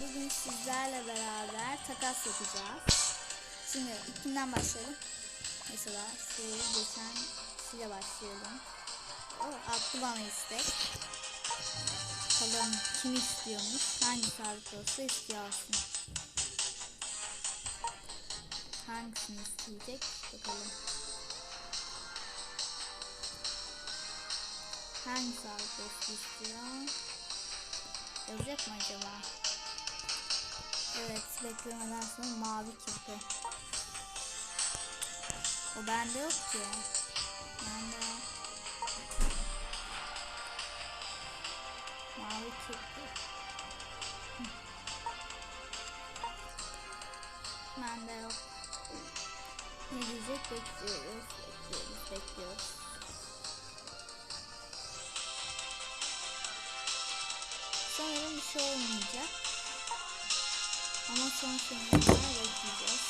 bugün sizlerle beraber takas yapacağız. Şimdi ilkinden başlayalım. Mesela şu geçen size başlayalım. Attı bana istek. Bakalım kim istiyormuş. Hangi sağlık olsa istiyor. Hangisini isteyecek bakalım. Hangi sağlık olsa istiyor? Yazacak mı acaba? Evet beklemeden sonra mavi kirpi. O bende yok ki. Bende. Mavi. Hı. Bende yok. Ne diyecek bekliyoruz. Bekliyoruz. Bekliyoruz. Sanırım bir şey olmayacak. Ama son sonuna kadar bekleyeceğiz.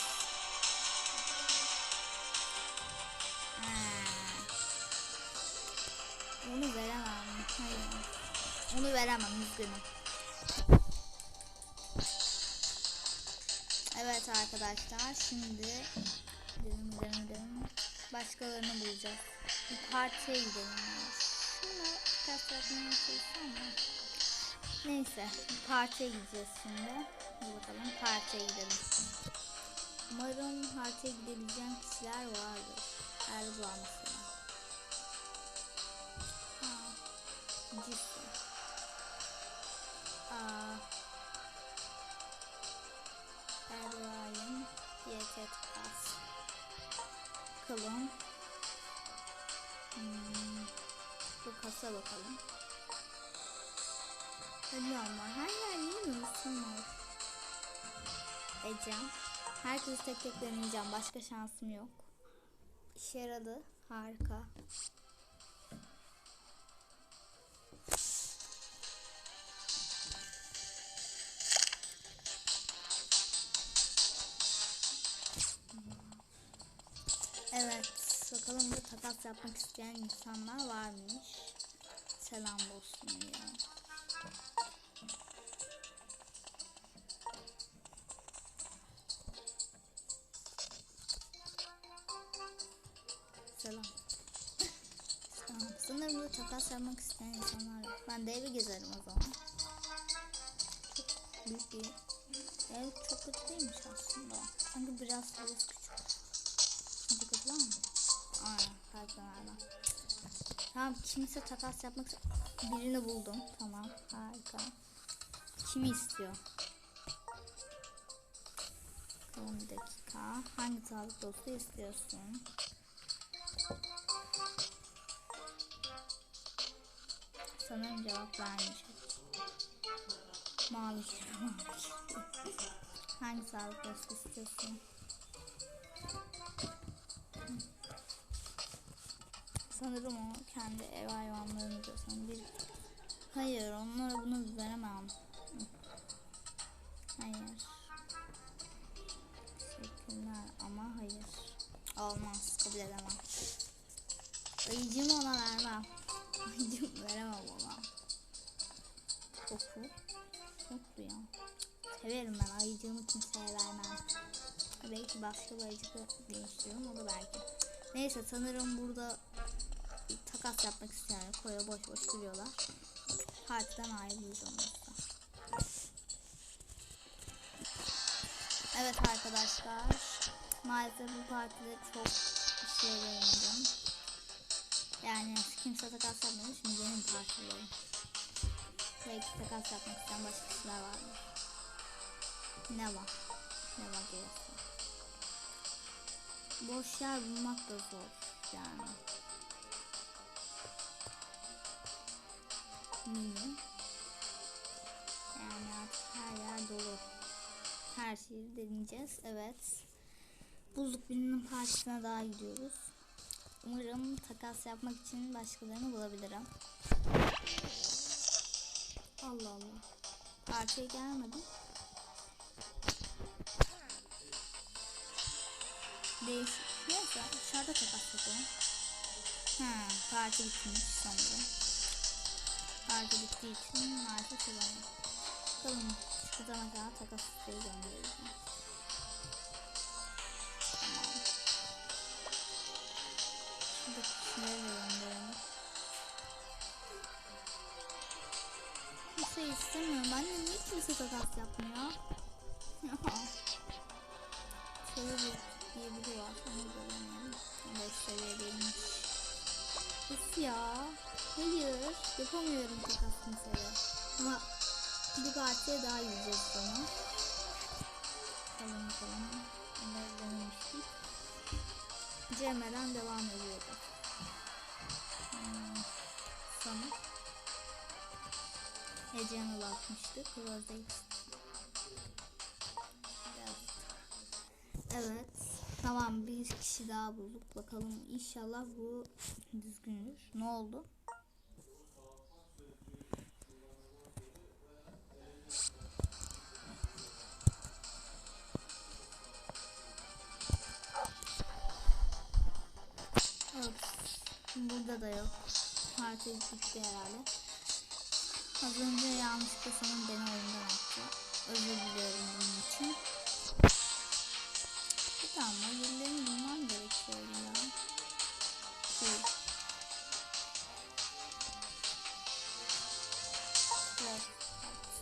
Onu veremem. Hayır. Onu veremem üzgünüm. Evet arkadaşlar şimdi gidelim gidelim gidelim. Başkalarını bulacağız. Bir partiye gidelim. Şuna birkaç yapmaya çalışsam mı? Neyse partiye gideceğiz şimdi. Hadi bakalım partiye gidelim. Umarım partiye gidebileceğim kişiler vardır. Erdoğan mesela. Ha. Cissi. Aa. Erdoğan. Yetet Pas. Bakalım. Hmm. Bu kasa bakalım. Hadi ama her yer niye insan var? Ecem. Herkesi tek tek deneyeceğim. Başka şansım yok. İşe yaradı. Harika. Evet. Bakalım da takas yapmak isteyen insanlar varmış. Selam olsun ya. Takas yapmak isteyen insanlar yok. Ben de evi gezerim o zaman. Çok büyük bir ev çok kötü değilmiş aslında. Çünkü biraz biraz küçük. Şimdi kötü var mı? Aynen. Kenardan. Tamam kimse takas yapmak birini buldum. Tamam harika. Kimi istiyor? Bakalım bir dakika. Hangi sağlık dostu istiyorsun? Sanırım cevap vermeyecek. Mavi. Hangi sağlık dostu istiyorsun? Sanırım o kendi ev hayvanlarını diyor. Sanırım. Hayır onlara bunu veremem. Severim ben ayıcığımı kimseye vermem. Belki başka bir ayıcıkla değiştiririm o da belki. Neyse sanırım burada takas yapmak isteyenler koya boş boş duruyorlar. Partiden ayrılıyoruz onlardan. Evet arkadaşlar. Maalesef bu partide çok şey veremedim. Yani kimse takas yapmadı. Şimdi benim partideyim. Belki takas yapmak isteyen başka kişiler vardır. Ne var? Ne var gelirse. Boş yer bulmak da zor. Yani. Niye? Yani artık her yer dolu. Her şeyi deneyeceğiz. Evet. Bulduk birinin partisine daha gidiyoruz. Umarım takas yapmak için başkalarını bulabilirim. Allah Allah. Partiye gelmedim. Değişik. Neyse dışarıda takas yapalım. Ha, parti bitmiş sanırım. Parti bittiği için maalesef yapamam. Bakalım Şurada mesela takas isteği göndereceğim. Tamam. Şurada kişileri de gönderelim. Kimse istemiyorum. De niye kimse takas yapmıyor? Şöyle biri var. Onu göremiyorum. 15 seviyedeymiş. Üf ya. Hayır. Yapamıyorum takas kimseye. Ama bir partiye daha yiyeceğiz sonra. Bakalım bakalım. Onları denemiştik. Cemre'den devam ediyordu. Hmm. Sonra Ece'ye bakmıştık. Rose X. Evet. Tamam bir kişi daha bulduk. Bakalım inşallah bu düzgündür. Ne oldu? Burada da yok. Artık gitti herhalde. Az önce yanlışlıkla sanırım beni oyundan attı. Özür diliyorum bunun için. Bir tane birilerini bulmam gerekiyor ya. Şey.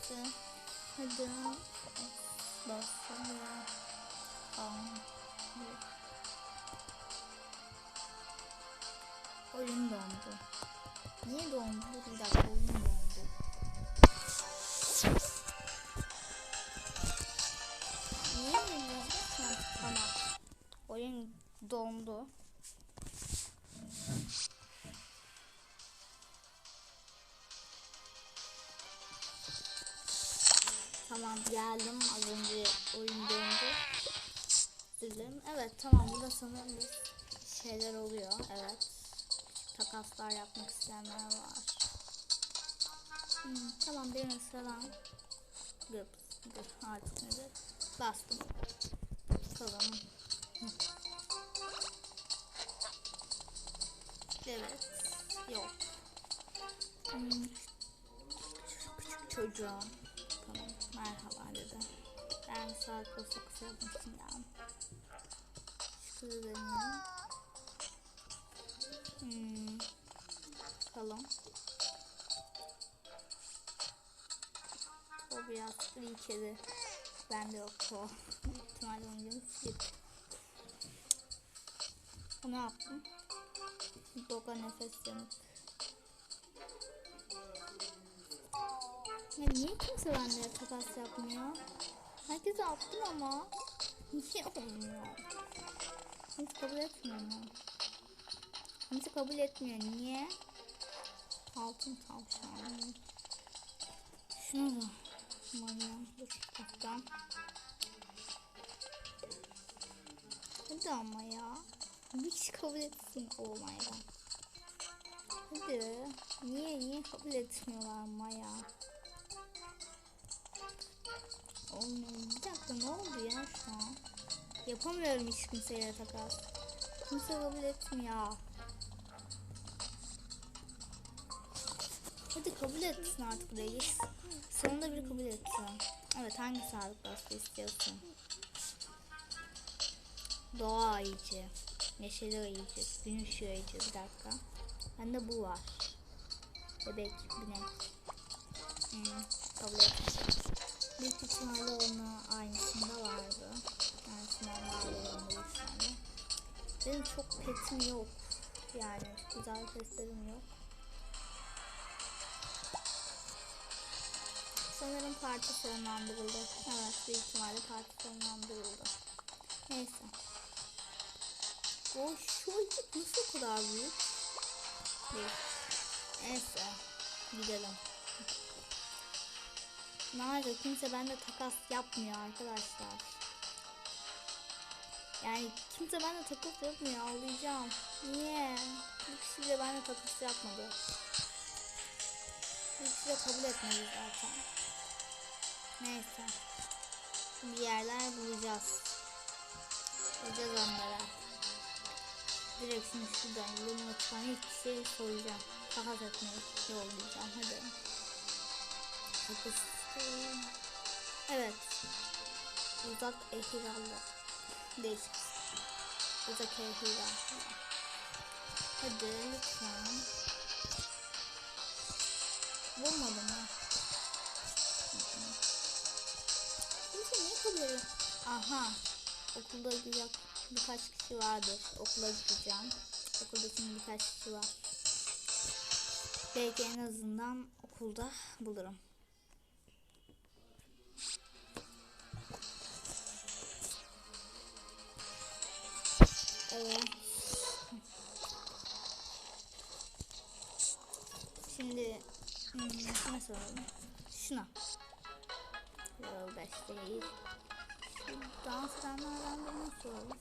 İşte. Hadi. Basalım. Tamam. Oyun dondu. Niye dondu? Bir dakika oyun dondu. Dondu. Tamam geldim. Az önce oyun dondu. Dilim. Evet tamam burada sanırım bir şeyler oluyor. Evet. Takaslar yapmak isteyenler var. Hmm, tamam benim sıradan gıp gıp artık nedir? Bastım. Bakalım. Çocuğum. Tamam. Merhaba dedi. Ben saat bası kısa yapmıştım ya. Şurada deneyelim. Hmm. Bakalım. O biraz free kedi. Bende yok o. İhtimalle oyuncum flip. Ne yaptım? Doga nefes yanık. Ya niye kimse bende takas yapmıyor? Herkese attım ama. Niye olmuyor? Hiç kabul etmiyor mu? Kimse kabul etmiyor. Niye? Altın tavşan. Şunu da. Manyak. Dur. Baktan. Hadi ama ya. Bir kabul etsin. God. Hadi. Niye niye kabul etmiyorlar ama ya? Oğlum bir dakika ne oldu ya şu an? Yapamıyorum hiç kimseyle takas. Kimse kabul etmiyor. Hadi kabul etsin artık reis. Sonunda biri kabul etsin. Evet hangi sağlık bastı istiyorsun? Doğa ayıcı. Neşeli ayıcı. Gün ışığı ayıcı. Bir dakika. Bende bu var. Bebek, binek. Hmm, kabul etsin. Büyük ihtimalle onun aynısında vardı. Aynısından vardı onun bir tane. Benim çok petim yok. Yani güzel petlerim yok. Sanırım parti sonlandırıldı. Evet büyük ihtimalle parti sonlandırıldı. Neyse. O şu ayıcık nasıl kadar büyük? Neyse. Gidelim. Maalesef kimse bende takas yapmıyor arkadaşlar. Yani kimse bende takas yapmıyor ağlayacağım. Niye? Bir kişi de bende takas yapmadı. Bir kişi de kabul etmedi zaten. Neyse. Bir yerler bulacağız. Bulacağız onlara. Direkt şimdi şuradan yoluma çıkan ilk kişiye soracağım. Takas etmeyi yollayacağım. Hadi. Takas istiyorum. Evet. Uzak ehiralı. Değişik. Uzak ehiralı. Hadi lütfen. Bulmadım ya. Kimse niye kabul Aha. Okulda güzel birkaç kişi vardır. Okula gideceğim. Okulda şimdi birkaç kişi var. Belki en azından okulda bulurum. Evet. Şimdi hmm, şuna soralım. Şuna. Level 5 değil. Şu dans edenlerden birine soralım.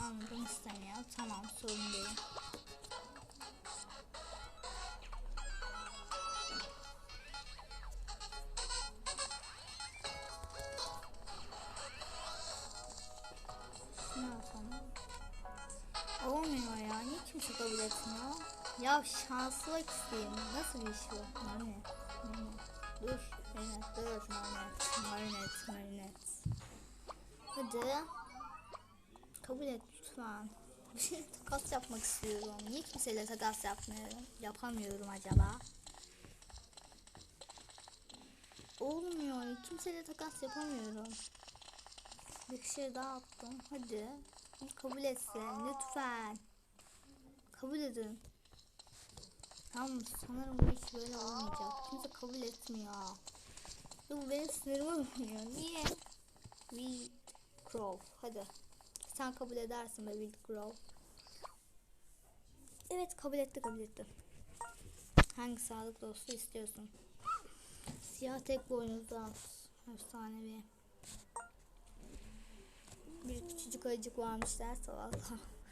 Anladım istemiyor. Tamam sorun değil. Kabul etmiyor? Ya şanslık isteyeyim. Nasıl bir iş bu? Marinet. Dur. Marinet. Dur. Marinet. Marinet. Marinet. Hadi. Kabul et lütfen. Bir şey takas yapmak istiyorum. Niye kimseyle takas yapmıyorum? Yapamıyorum acaba? Olmuyor. Kimseyle takas yapamıyorum. Bir şey daha attım. Hadi. Kabul etsin. Lütfen. Kabul edin. Tamam sanırım bu iş böyle olmayacak. Kimse kabul etmiyor. Bu benim sinirimi bozuyor. Niye? We Crow. Hadi. Sen kabul edersin be Will Crow. Evet kabul etti kabul etti. Hangi sağlık dostu istiyorsun? Siyah tek boynuzlu at. Efsanevi. Bir küçücük ayıcık varmış derse valla.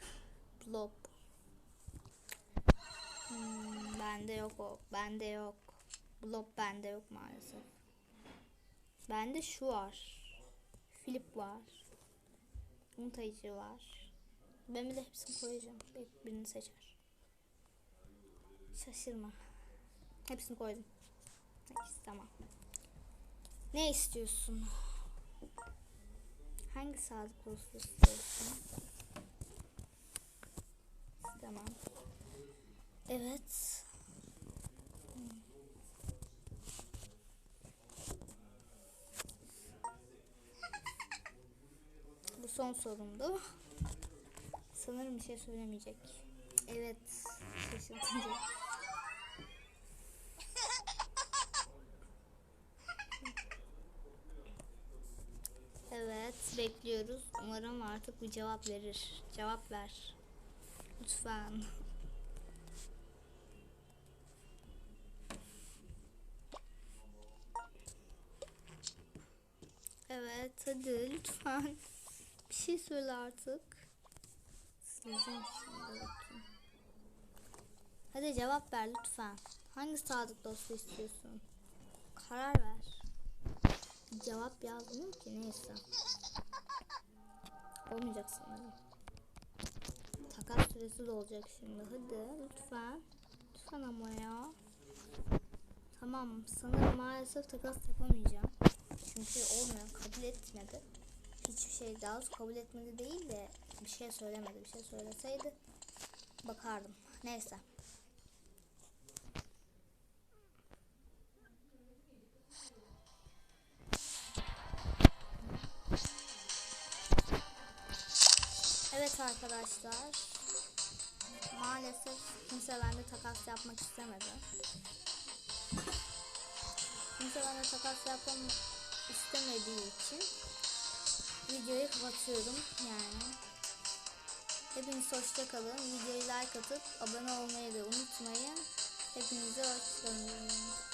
Blob. Hmm, bende yok o. Bende yok. Blob bende yok maalesef. Bende şu var. Flip var. Umut ayıcı var. Ben bir de hepsini koyacağım. Belki birini seçer. Şaşırma. Hepsini koydum. Neyse tamam. Ne istiyorsun? Hangi sağlık dostu istiyorsun? Tamam. Evet. Hmm. Bu son sorumdu. Sanırım bir şey söylemeyecek. Evet. Şaşırtıcı. Evet, bekliyoruz. Umarım artık bir cevap verir. Cevap ver. Lütfen. Evet, hadi lütfen. Bir şey söyle artık. Sileceğim şimdi bakayım. Hadi cevap ver lütfen. Hangi sadık dostu istiyorsun? Karar ver. Cevap yazmıyor ki neyse. Olmayacak sanırım. Takas süresi de olacak şimdi. Hadi lütfen. Lütfen ama ya. Tamam sanırım maalesef takas yapamayacağım. Çünkü olmuyor. Kabul etmedi. Hiçbir şey daha doğrusu kabul etmedi değil de bir şey söylemedi. Bir şey söyleseydi bakardım. Neyse. Evet arkadaşlar. Maalesef kimse bende takas yapmak istemedi. Kimse bende takas yapmam istemediği için videoyu kapatıyorum yani. Hepiniz hoşça kalın. Videoyu like atıp abone olmayı da unutmayın. Hepinize hoşçakalın.